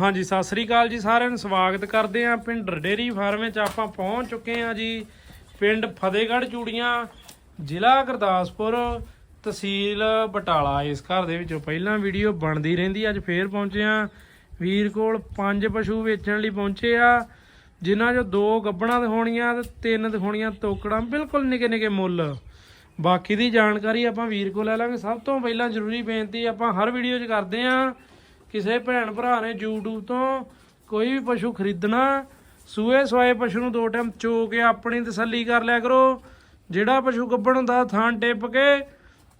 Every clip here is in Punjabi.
ਹਾਂਜੀ, ਸਤਿ ਸ੍ਰੀ ਅਕਾਲ ਜੀ ਸਾਰਿਆਂ ਨੂੰ। ਸਵਾਗਤ ਕਰਦੇ ਆਂ ਪਿੰਡ ਡੇਰੀ ਫਾਰਮ ਵਿੱਚ। ਆਪਾਂ ਪਹੁੰਚ ਚੁੱਕੇ ਆਂ ਜੀ ਪਿੰਡ ਫਤਿਹਗੜ੍ਹ ਚੂੜੀਆਂ, ਜ਼ਿਲ੍ਹਾ ਗੁਰਦਾਸਪੁਰ ਤਹਿਸੀਲ ਬਟਾਲਾ। ਇਸ ਘਰ ਦੇ ਵਿੱਚੋਂ ਪਹਿਲਾਂ ਵੀਡੀਓ ਬਣਦੀ ਰਹਿੰਦੀ, ਅੱਜ ਫੇਰ ਪਹੁੰਚੇ ਆਂ ਵੀਰ ਕੋਲ ਪੰਜ ਪਸ਼ੂ ਵੇਚਣ ਲਈ ਪਹੁੰਚੇ ਆ, ਜਿਨ੍ਹਾਂ ਚੋਂ ਦੋ ਗੱਬਣਾ ਦਿਖਾਉਣੀਆਂ ਤੇ ਤਿੰਨ ਦਿਖਾਉਣੀਆਂ ਤੋਕੜਾਂ, ਬਿਲਕੁਲ ਨਿੱਕੇ ਨਿੱਕੇ ਮੁੱਲ। ਬਾਕੀ ਦੀ ਜਾਣਕਾਰੀ ਆਪਾਂ ਵੀਰ ਕੋਲ ਲੈ ਲਾਂਗੇ। ਸਭ ਤੋਂ ਪਹਿਲਾਂ ਜ਼ਰੂਰੀ ਬੇਨਤੀ ਆਪਾਂ ਹਰ ਵੀਡੀਓ 'ਚ ਕਰਦੇ ਆਂ ਕਿਸੇ ਭੈਣ ਭਰਾ ਨੇ YouTube ਤੋਂ ਕੋਈ ਵੀ ਪਸ਼ੂ ਖਰੀਦਣਾ, ਸੂਏ ਸਵਾਏ ਪਸ਼ੂ ਨੂੰ ਦੋ ਟਾਈਮ ਚੋ ਕੇ ਆਪਣੀ ਤਸੱਲੀ ਕਰ ਲਿਆ ਕਰੋ। ਜਿਹੜਾ ਪਸ਼ੂ ਗੱਭਣ ਹੁੰਦਾ ਥਾਂ ਟਿੱਪ ਕੇ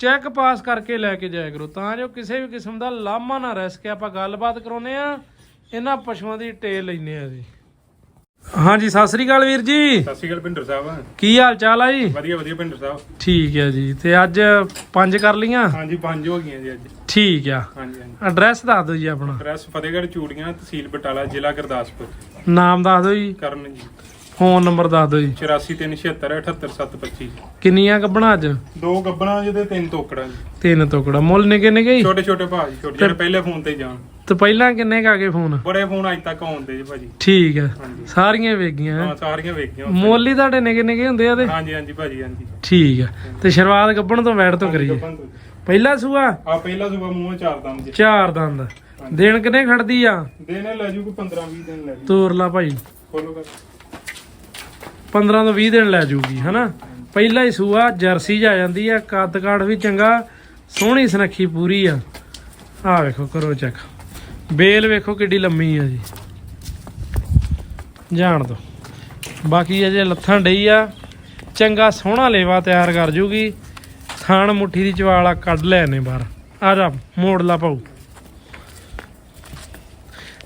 ਚੈੱਕ ਪਾਸ ਕਰਕੇ ਲੈ ਕੇ ਜਾਇਆ ਕਰੋ। ਤਾਂ ਜੋ ਕਿਸੇ ਵੀ ਕਿਸਮ ਦਾ ਲਾਮਾ ਨਾ ਰਹਿ ਸਕੇ ਆਪਾਂ ਗੱਲਬਾਤ ਕਰਾਉਨੇ ਆ ਇਹਨਾਂ ਪਸ਼ੂਆਂ ਦੀ ਟੇਲ ਲੈਨੇ ਆ ਜੀ ਹਾਂਜੀ ਸਤਿ ਸ੍ਰੀ ਅਕਾਲ ਵੀਰ ਜੀ। ਸਤਿ ਸ਼੍ਰੀ ਅਕਾਲ ਪਿੰਡਰ ਸਾਹਿਬ। ਕੀ ਹਾਲ ਚਾਲ ਆ ਜੀ? ਵਧੀਆ ਵਧੀਆ ਪਿੰਡਰ ਸਾਹਿਬ। ਠੀਕ ਹੈ ਜੀ ਤੇ ਅੱਜ ਪੰਜ ਕਰ ਲੀਆਂ ਹਾਂਜੀ ਪੰਜ ਹੋ ਗਈਆਂ ਜੀ ਅੱਜ। ਠੀਕ ਆ। ਹਾਂਜੀ ਹਾਂਜੀ। ਐਡਰੈਸ ਦੱਸ ਦਿਓ ਜੀ ਆਪਣਾ। ਐਡਰੈਸ ਫਤਿਹਗੜ੍ਹ ਚੂੜੀਆਂ ਤਹਿਸੀਲ ਬਟਾਲਾ ਜ਼ਿਲ੍ਹਾ ਗੁਰਦਾਸਪੁਰ। ਨਾਮ ਦੱਸ ਦਿਓ ਜੀ। ਕਰਨ ਜੀ। ਫੋਨ ਨੰਬਰ ਦੱਸ ਦਿਓ ਜੀ। 8437788725 ਕਿੰਨੀਆਂ ਕੱਢਣਾ ਅੱਜ? ਦੋ ਗੱਬਣਾ ਜਿਹਦੇ ਤਿੰਨ ਤੋਕੜਾਂ ਜੀ। ਤਿੰਨ ਟੁਕੜਾ ਮੁੱਲ ਨਿੱਕੇ ਨਿੱਕੇ ਹੀ ਛੋਟੇ ਛੋਟੇ ਭਾਜੀ ਛੋਟੇ ਜਿਹੜੇ ਪਹਿਲੇ ਫੋਨ ਤੇ ਜਾਣ। ਤੇ ਪਹਿਲਾਂ ਕਿੰਨੇ ਕਾ ਗਏ ਫੋਨ? ਬੜੇ ਫੋਨ ਅੱਜ ਤੱਕ ਆਉਂਦੇ ਜੀ ਭਾਜੀ। ਠੀਕ ਹੈ ਹਾਂਜੀ। ਸਾਰੀਆਂ ਵੇਗੀਆਂ ਹੈਂ। ਹਾਂ ਸਾਰੀਆਂ ਵੇਖ ਗਈਆਂ ਮੁੱਲ ਹੀ ਤੁਹਾਡੇ ਨਿੱਕੇ ਨਿੱਕੇ ਹੁੰਦੇ ਆ ਤੇ ਹਾਂਜੀ ਹਾਂਜੀ ਭਾਜੀ ਹਾਂਜੀ। ਠੀਕ ਹੈ ਤੇ ਸ਼ੁਰੂਆਤ ਕੱਢਣ ਤੋਂ ਬੈਠ ਤੋਂ ਕਰੀਏ। ਪਹਿਲਾ ਸੂਆ? ਆ ਪਹਿਲਾ ਸੁਬਾ ਮੂੰਹ ਚਾਰ ਦਮ ਜੀ। ਚਾਰ ਦੰਦ। ਦਿਨ ਕਿੰਨੇ ਖੜਦੀ ਆ? ਦਿਨ ਲੈ ਜੂ ਕੋ 15 20 ਦਿਨ ਲੈ ਜੂ। ਤੋਰ ਲਾ ਭਾਈ। ਖੋਲੋ ਕਰ 15 ਤੋਂ 20 ਦਿਨ ਲੈ ਜੂਗੀ ਹਨਾ? ਪਹਿਲਾ ਹੀ ਸੂਆ ਜਰਸੀ ਜਾ ਜਾਂਦੀ ਆ ਕੱਦ ਕਾਠ ਵੀ ਚੰਗਾ ਸੋਹਣੀ ਸੁਨੱਖੀ ਪੂਰੀ ਆ। ਆ ਵੇਖੋ ਕਰੋ ਚੈੱਕ। ਬੇਲ ਵੇਖੋ ਕਿੱਡੀ ਲੰਮੀ ਆ ਜੀ। ਜਾਣ ਦੋ। ਬਾਕੀ ਅਜੇ ਲੱਥਾਂ ਡਈ ਆ। ਚੰਗਾ ਸੋਹਣਾ ਲੇਵਾ ਤਿਆਰ ਕਰ ਜੂਗੀ। ਥਾਣ ਮੁੱਠੀ ਦੀ ਚਵਾਲਾ ਕੱਢ ਲੈ ਨੇ ਬਾਹਰ। ਆ ਜਾ ਮੋੜ ਲਾ ਪਾਉ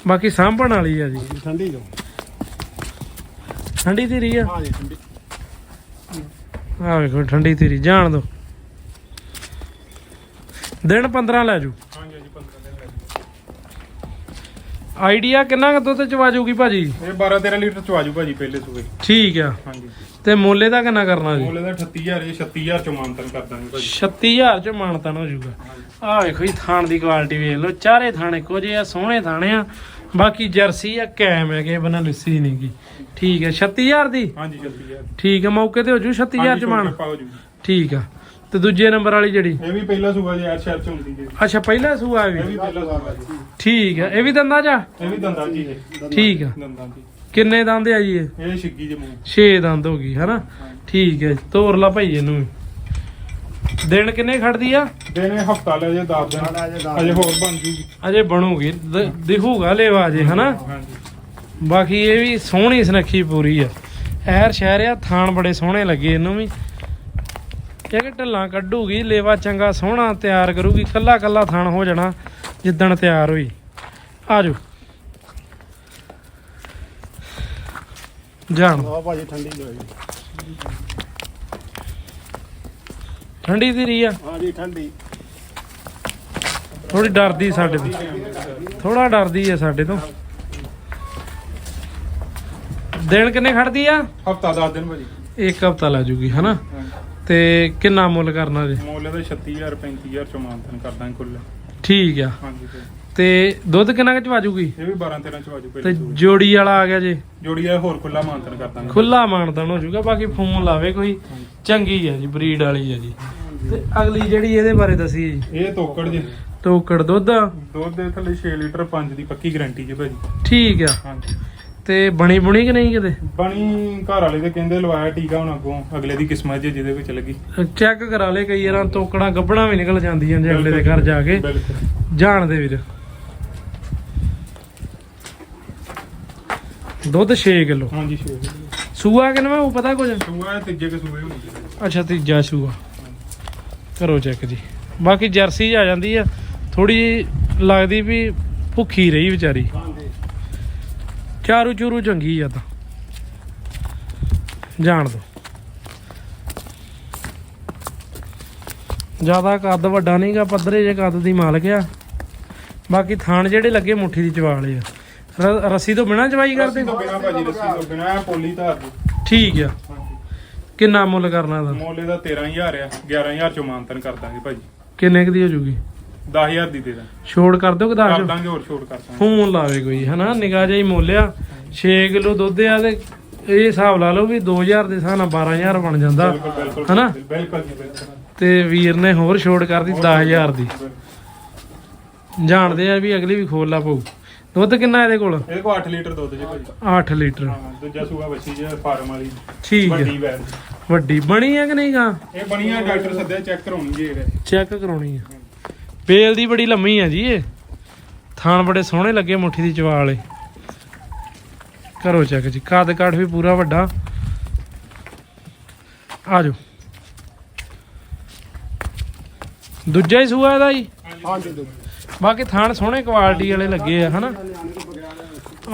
ਬਾਕੀ ਸਾਂਭਣ ਵਾਲੀ ਆ ਜੀ। ਠੰਡੀ ਜੋ। ਠੰਡੀ ਧੀਰੀ ਆ। ਹਾਂ ਜੀ ਠੰਡੀ। ਆ ਵੇਖੋ ਠੰਡੀ ਧੀਰੀ ਜਾਣ ਦੋ। ਦਿਨ 15 ਲੈ ਜੂ। ਹਾਂਜੀ। ਹਾਂਜੀ 15 ਦਿਨ ਲੈ ਜੂ ਆਈਡੀਆ ਕਿੰਨਾ ਕੁ ਦੁੱਧ ਚਵਾ ਜੂਗੀ ਭਾਜੀ? ਇਹ 12 13 ਲੀਟਰ ਚ ਆਜੂ ਭਾਜੀ ਪਹਿਲੇ ਸੂਏ। ਠੀਕ ਆ। ਹਾਂਜੀ। ਤੇ ਮੋਲੇ ਦਾ ਕਿੰਨਾ ਕਰਨਾ ਜੀ? ਮੁੱਲ ਦਾ 38000 ਇਹ 36000 ਚ ਮਾਨਤਨ ਕਰ ਦਾਂਗੇ ਭਾਜੀ। 36000 ਚ ਮਾਨਤਨ ਹੋ ਜੂਗਾ ਆ ਵੇਖੋ ਜੀ ਥਾਣ ਦੀ ਕੁਆਲਿਟੀ ਵੇਖ ਲਓ। ਚਾਰੇ ਥਾਣੇ ਜਿਹੇ ਆ ਸੋਹਣੇ ਥਾਣੇ ਆ। ਬਾਕੀ ਜਰਸੀ ਆ ਕੈਮ ਹੈਗੇ ਬਣਾ ਲਿੱਸੀ ਨਹੀਂ ਗੀ। ਠੀਕ ਹੈ 36000 ਦੀ? ਹਾਂਜੀ 36000 ਠੀਕ ਹੈ ਮੌਕੇ ਤੇ ਹੋ ਜੂ 36000 ਚ ਮਾਨ? ਪਾਓ ਜੀ। ਠੀਕ ਆ। ਤੇ ਦੂਜੇ ਨੰਬਰ ਵਾਲੀ ਜਿਹੜੀ? ਇਹ ਵੀ ਪਹਿਲਾ ਸੂਆ ਜੀ ਐਰ ਸ਼ਹਿਰ ਚ ਹੁੰਦੀ ਜੀ। ਅੱਛਾ ਪਹਿਲਾ ਸੂਆ ਇਹ ਵੀ? ਵੀ ਪਹਿਲਾ ਸੂਆ ਜੀ। ਠੀਕ ਆ ਇਹ ਵੀ ਦੰਦਾ ਜਾ ਇਹ ਵੀ ਦੰਦਾਂ ਜੀ ਇਹ ਠੀਕ ਆ। ਦੰਦਾਂ ਜੀ ਕਿੰਨੇ ਦੰਦ ਆ ਜੀ ਇਹ? ਇਹ ਛਿੱਗੀ ਦੇ ਮੂੰਹ 6 ਦੰਦ ਹੋ ਗਈ ਹਨਾ? ਠੀਕ ਹੈ ਜੀ। ਤੋਰ ਲਾ ਭਾਈ ਇਹਨੂੰ ਵੀ। ਦਿਨ ਕਿੰਨੇ ਖੜਦੀ ਆ? ਦਿਨ ਇਹ ਹਫਤਾ ਲੈ ਜੇ 10 ਦਿਨ। ਅਜੇ ਹੋਰ ਬਣ ਜੂਗੀ। ਅਜੇ ਬਣੂਗੀ ਦ- ਦਿਖੂਗਾ ਲੇਵਾ ਜੇ ਹਨਾ? ਹਾਂਜੀ। ਬਾਕੀ ਇਹ ਵੀ ਸੋਹਣੀ ਸੁਨੱਖੀ ਪੂਰੀ ਆ। ਐਰ ਸ਼ਹਿਰ ਆ ਥਾਣ ਬੜੇ ਸੋਹਣੇ ਲੱਗੇ ਇਹਨੂੰ ਵੀ। ਇਹ ਕਿ ਢੱਲਾਂ ਕੱਢੂਗੀ ਲੇਵਾ ਚੰਗਾ ਸੋਹਣਾ ਤਿਆਰ ਕਰੂਗੀ ਕੱਲਾ ਕੱਲਾ ਥਾਣ ਹੋ ਜਾਣਾ ਜਿੱਦਣ ਤਿਆਰ ਹੋਈ। ਆਜੋ। ਜਾਣ। ਆ ਭਾਜੀ ਠੰਡੀ ਲੋਈ ਠੰਡੀ ਧੀਰੀ ਆ। ਹਾਂ ਜੀ ਠੰਡੀ। ਥੋੜੀ ਡਰਦੀ ਸਾਡੇ ਤੋਂ। ਥੋੜਾ ਡਰਦੀ ਆ ਸਾਡੇ ਤੋਂ। ਦਿਨ ਕਿੰਨੇ ਖੜਦੀ ਆ? ਹਫਤਾ 10 ਦਿਨ ਭਾਜੀ। ਇੱਕ ਹਫਤਾ ਲਾ ਜੂਗੀ ਹਨਾ? ਤੇ ਕਿੰਨਾ ਮੁੱਲ ਕਰਨਾ ਜੀ? ਮੁੱਲ ਦਾ 36000 35000 ਚ ਮਾਨਤਨ ਕਰ ਦਾਂਗੇ ਕੁੱਲ ਠੀਕ ਆ। ਹਾਂਜੀ ਤੇ। ਤੇ ਦੁੱਧ ਕਿੰਨਾ ਕੁ ਚਵਾ ਜੂਗੀ? ਇਹ ਵੀ 12 13 ਚ ਆਜੂ ਤੇ ਪਹਿਲੇ ਜੋੜੀ ਵਾਲਾ ਆ ਗਿਆ ਜੇ? ਜੋੜੀ ਇਹ ਹੋਰ ਖੁੱਲਾ ਮਾਨਤਨ ਕਰ ਦਾਂਗੇ ਖੁੱਲਾ ਮਾਨਦਾਨ ਹੋ ਜੂਗਾ ਬਾਕੀ ਫੋਨ ਲਾਵੇ ਕੋਈ। ਚੰਗੀ ਆ ਜੀ ਬਰੀਡ ਵਾਲੀ ਆ ਜੀ। ਤੇ ਅਗਲੀ ਜਿਹੜੀ ਇਹਦੇ ਬਾਰੇ ਦੱਸੀ ਜੀ। ਇਹ ਤੋਕੜ ਜੀ। ਟੋਕੜ ਦੁੱਧ ਦੁੱਧ ਦੇ ਥੱਲੇ 6 ਲੀਟਰ 5 ਦੀ ਪੱਕੀ ਗਾਰੰਟੀ ਜੀ ਭਾਜੀ। ਠੀਕ ਆ। ਹਾਂਜੀ। ਤੇ ਬਣੀ ਬੁਣੀ ਕਿ ਨਹੀਂ ਕਿਤੇ? ਬਣੀ ਘਰ ਵਾਲੇ ਦੇ ਕਹਿੰਦੇ ਲਵਾਇਆ ਟੀਕਾ ਹੁਣ ਅੱਗੋਂ ਅਗਲੇ ਦੀ ਕਿਸਮਤ ਜੇ ਜਿਹਦੇ ਵਿੱਚ ਲੱਗੀ। ਚੈੱਕ ਕਰਾ ਲੈ ਕਈ ਵਾਰਾਂ ਤੋਕੜਾਂ ਗੱਬਣਾ ਵੀ ਨਿਕਲ ਜਾਂਦੀਆਂ ਜੇ ਅਗਲੇ ਦੇ ਘਰ ਜਾ ਕੇ। ਬਿਲਕੁਲ। ਜਾਣ ਦੇ ਵੀਰ। ਦੁੱਧ 6 ਕਿਲੋ। ਹਾਂਜੀ ਸ਼ੇਰ ਸੂਆ ਕਿਨਵਾ ਉਹ ਪਤਾ ਕੁਝ? ਸੂਆ ਤੀਜੇ ਕੇ ਸੂਏ ਜੀ ਅੱਛਾ ਤੀਜਾ ਸੂਆ। ਕਰੋ ਚੈੱਕ ਜੀ। ਬਾਕੀ ਜਰਸੀ ਆ ਜਾਂਦੀ ਆ। ਥੋੜੀ ਲੱਗਦੀ ਵੀ ਭੁੱਖੀ ਰਹੀ ਵਿਚਾਰੀ। ਚਾਰੂ ਚੂਰੂ ਚੰਗੀ ਆ ਤਾਂ। ਜਾਣ ਦੋ। ਜ਼ਿਆਦਾ ਕੱਦ ਵੱਡਾ ਨਹੀਂਗਾ ਪੱਧਰੇ ਜੇ ਕੱਦ ਦੀ ਮਾਲਕ ਆ। ਬਾਕੀ ਥਾਣ ਜਿਹੜੇ ਲੱਗੇ ਮੁੱਠੀ ਦੀ ਚਵਾਲੇ ਆ। ਰ- ਰੱਸੀ ਤੋਂ ਬਿਨਾ ਚਵਾਈ ਕਰਦੇ? ਰੱਸੀ ਤੋਂ ਬਿਨਾ ਭਾਜੀ ਰੱਸੀ ਤੋਂ ਬਿਨਾ ਇਹ ਪੋਲੀ ਧਾਰ ਦੀ। ਠੀਕ ਆ। ਕਿੰਨਾ ਮੁੱਲ ਕਰਨਾ ਦਾ ਮੋਲੇ ਦਾ 13000 ਆ। 11000 ਚੋਂ ਮਾਨਤਨ ਕਰ ਦਾਂਗੇ ਭਾਜੀ। ਕਿੰਨੇ ਕੁ ਦੀ ਹੋ ਜੂਗੀ? 10000 ਦੀ ਦੇ ਦਾਂ। ਛੋੜ ਕਰ ਦਿਓ ਕਿ ਕਰ ਦਾਂਗੇ ਹੋਰ ਛੋਟ ਕਰ ਦਾਂਗੇ। ਫੋਨ ਲਾਵੇ ਕੋਈ ਹਨਾ? ਨਿਗਾਹ ਜਿਹਾ ਹੀ ਮੋਲਿਆ। 6 ਕਿਲੋ ਦੁੱਧ ਆ ਤੇ ਇਹ ਹਿਸਾਬ ਲਾ ਲਓ ਵੀ 2000 ਦੇ ਹਿਸਾਬ ਨਾਲ 12000 ਬਣ ਜਾਂਦਾ ਹਨਾ? ਬਿਲਕੁਲ ਜੀ, ਬਿਲਕੁਲ। ਤੇ ਵੀਰ ਨੇ ਹੋਰ ਛੋੜ ਕਰਦੀ 10000 ਦੀ। ਜਾਣਦੇ ਆ ਵੀ ਅਗਲੀ ਵੀ ਖੋਲਾ ਪਊ। ਦੁੱਧ ਕਿੰਨਾ ਇਹਦੇ ਕੋਲ? ਇਹਦੇ ਕੋਲ 8 ਲੀਟਰ ਦੁੱਧ ਜੀ ਭਾਜੀ। 8 ਲੀਟਰ। ਹਾਂ ਦੂਜਾ ਸੂਆ ਬੱਚੀ ਜੇ ਫਾਰਮ ਵਾਲੀ। ਠੀਕ ਹੈ ਵੱਡੀ ਬਣੀ ਆ ਕਿ ਨਹੀਂ ਗਾ? ਇਹ ਬਣੀਆਂ ਡਾਕਟਰ ਸੱਦਿਆ ਚੈੱਕ ਕਰਾਉਣਗੇ ਇਹ ਚੈੱਕ ਕਰਾਉਣੀ ਆ। ਬੇਲ ਦੀ ਬੜੀ ਲੰਮੀ ਆ ਜੀ ਇਹ। ਥਾਣ ਬੜੇ ਸੋਹਣੇ ਲੱਗੇ ਮੁੱਠੀ ਦੀ ਚਵਾ ਵਾਲੇ ਕਰੋ ਚੈੱਕ ਜੀ ਕੱਦ ਕਾਠ ਵੀ ਪੂਰਾ ਵੱਡਾ। ਆ ਜਾਓ ਦੂਜਾ ਹੀ ਸੂਆ ਇਹਦਾ ਜੀ? ਹਾਂਜੀ ਬਾਕੀ ਥਾਣ ਸੋਹਣੇ ਕੁਆਲਿਟੀ ਵਾਲੇ ਲੱਗੇ ਆ ਹਨਾ?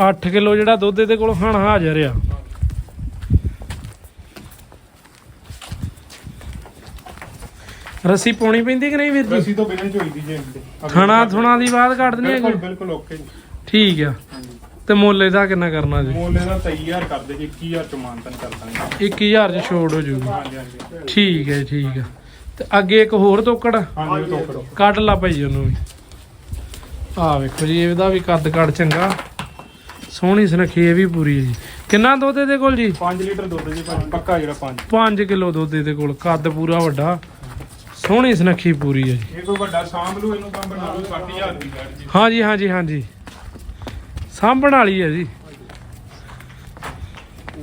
8 ਕਿਲੋ ਜਿਹੜਾ ਦੁੱਧ ਇਹਦੇ ਕੋਲ ਖਾਣ ਹਾਜ਼ਰ ਆ। ਰੱਸੀ ਪਾਉਣੀ ਪੈਂਦੀ ਕਿ ਨਹੀਂ ਵੀਰ ਜੀ? ਰਸੀ ਤੋਂ ਬਿਨਾਂ ਚੋਈ ਦੀ ਜੇ ਥਣਾ ਥੁਣਾ ਦੀ ਬਾਤ ਕੱਢ ਦਨੀ ਬਿਲਕੁਲ ਹੈ ਬਿਲਕੁਲ ਓਕੇ ਜੀ। ਠੀਕ ਆ। ਤੇ ਮੁੱਲ ਇਹਦਾ ਕਿੰਨਾ ਕਰਨਾ ਜੀ? ਮੁੱਲ ਇਹਦਾ 23000 ਕਰਦੇ ਜੀ 21000 ਚ ਮਾਨਤਨ ਕਰ ਦਾਂਗੇ। 21000 ਚ ਛੋੜ ਹੋ ਜੂਗੀ। ਹਾਂਜੀ ਹਾਂਜੀ। ਠੀਕ ਹੈ ਠੀਕ ਹੈ ਤੇ ਅੱਗੇ ਇੱਕ ਹੋਰ ਤੋਕੜ। ਹਾਂਜੀ ਟੋਕਰੋ ਕੱਢ ਲਾ ਭਾਈ ਉਹਨੂੰ ਵੀ। ਆ ਵੇਖੋ ਜੀ ਇਹਦਾ ਵੀ ਕੱਦ ਕੱਦ ਚੰਗਾ। ਸੋਹਣੀ ਸੁਨੱਖੀ ਇਹ ਵੀ ਪੂਰੀ ਹੈ ਜੀ। ਕਿੰਨਾ ਦੁੱਧ ਇਹਦੇ ਕੋਲ ਜੀ? 5 ਲੀਟਰ ਦੁੱਧ ਜੀ ਪੱਕਾ ਜਿਹੜਾ 5 5 ਕਿਲੋ ਦੁੱਧ ਇਹਦੇ ਕੋਲ ਕੱਦ ਪੂਰਾ ਵੱਡਾ। ਸੋਹਣੀ ਸੁਨੱਖੀ ਪੂਰੀ ਹੈ ਜੀ। ਇਹ ਕੋਈ ਵੱਡਾ ਸਾਂਭ ਲੂ ਇਹਨੂੰ ਕੰਮ ਬਣਾ ਲੂ 60000 ਦੀ ਗਾੜੀ ਜੀ। ਹਾਂਜੀ ਹਾਂਜੀ ਹਾਂਜੀ। ਸਾਂਭਣ ਵਾਲੀ ਹੈ ਜੀ।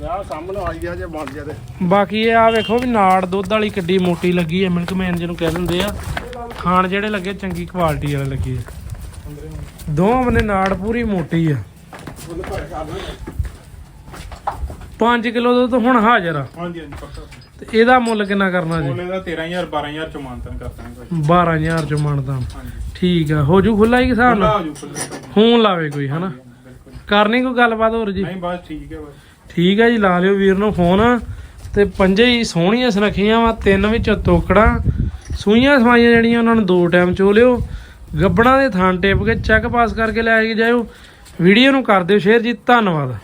ਆ ਸਾਹਮਣੇ ਆਈ ਆ ਜੇ ਬਣ ਜਾ ਤੇ। ਬਾਕੀ ਇਹ ਆ ਵੇਖੋ ਵੀ ਨਾੜ ਦੁੱਧ ਵਾਲੀ ਕਿੱਡੀ ਮੋਟੀ ਲੱਗੀ ਹੈ ਮਿਲਕ ਮੈਨ ਜਿਹਨੂੰ ਕਹਿ ਦਿੰਦੇ ਆ। ਖਾਣ ਜਿਹੜੇ ਲੱਗੇ ਚੰਗੀ ਕੁਆਲਿਟੀ ਵਾਲੇ ਲੱਗੇ ਆ। ਦੋਵਾਂ ਬੰਨੇ ਨਾੜ ਪੂਰੀ ਮੋਟੀ ਆ। 5 ਕਿਲੋ ਦੁੱਧ ਹੁਣ ਹਾਜ਼ਰ ਆ। ਹਾਂਜੀ ਹਾਂਜੀ ਪੱਕਾ। ਤੇ ਇਹਦਾ ਮੁੱਲ ਕਿੰਨਾ ਕਰਨਾ ਜੀ? ਮੁੱਲ ਇਹਦਾ 13000 12000 ਚ ਮਾਨਤਨ ਕਰ ਦਾਂਗੇ ਭਾਜੀ 12000 ਚ ਮੰਨਦਾ ਹਾਂਜੀ। ਠੀਕ ਆ ਹੋ ਜੂ ਖੁੱਲਾ ਹੀ ਹਿਸਾਬ ਨਾਲ ਫੋਨ ਲਾਵੇ ਕੋਈ ਹਨਾ? ਕਰਨੀ ਕੋਈ ਗੱਲਬਾਤ ਹੋਰ ਜੀ? ਨਹੀਂ ਬਸ ਠੀਕ ਹੈ ਬਸ ਠੀਕ ਹੈ ਜੀ ਲਾ ਲਿਓ ਵੀਰ ਨੂੰ ਫੋਨ। ਤੇ ਪੰਜੇ ਹੀ ਸੋਹਣੀਆਂ ਸੁਨੱਖੀਆਂ ਵਾ ਤਿੰਨ ਵਿੱਚ ਤੋਕੜਾਂ ਸੂਈਆਂ ਸਵਾਈਆਂ ਜਿਹੜੀਆਂ ਉਹਨਾਂ ਨੂੰ ਦੋ ਟਾਈਮ ਚੋ ਲਿਓ। ਗੱਬਣਾ ਦੇ ਥਾਂ ਟੇਪ ਕੇ ਚੈੱਕ ਪਾਸ ਕਰਕੇ ਲੈ ਕੇ ਜਾਇਓ। ਵੀਡੀਓ ਨੂੰ ਕਰ ਦਿਓ ਸ਼ੇਅਰ ਜੀ ਧੰਨਵਾਦ।